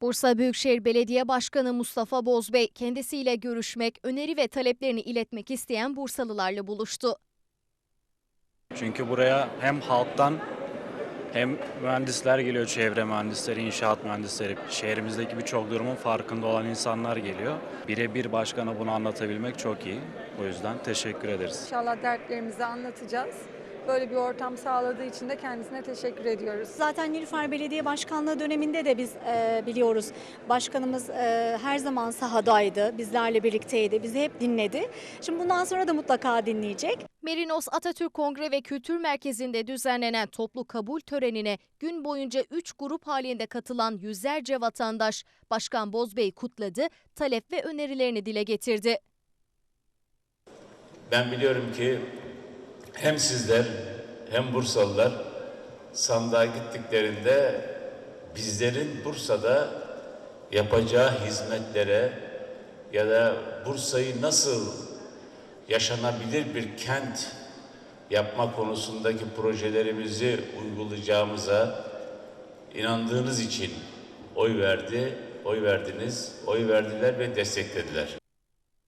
Bursa Büyükşehir Belediye Başkanı Mustafa Bozbey kendisiyle görüşmek, öneri ve taleplerini iletmek isteyen Bursalılarla buluştu. Çünkü buraya hem halktan hem mühendisler geliyor, çevre mühendisleri, inşaat mühendisleri, şehrimizdeki birçok durumun farkında olan insanlar geliyor. Birebir başkana bunu anlatabilmek çok iyi. O yüzden teşekkür ederiz. İnşallah dertlerimizi anlatacağız. Böyle bir ortam sağladığı için de kendisine teşekkür ediyoruz. Zaten Nilüfer Belediye Başkanlığı döneminde de biz e, biliyoruz başkanımız e, her zaman sahadaydı, bizlerle birlikteydi, bizi hep dinledi. Şimdi bundan sonra da mutlaka dinleyecek. Merinos Atatürk Kongre ve Kültür Merkezi'nde düzenlenen toplu kabul törenine gün boyunca 3 grup halinde katılan yüzlerce vatandaş Başkan Bozbey kutladı, talep ve önerilerini dile getirdi. Ben biliyorum ki hem sizler hem Bursalılar sandığa gittiklerinde bizlerin Bursa'da yapacağı hizmetlere ya da Bursa'yı nasıl yaşanabilir bir kent yapma konusundaki projelerimizi uygulayacağımıza inandığınız için oy verdi, oy verdiniz, oy verdiler ve desteklediler.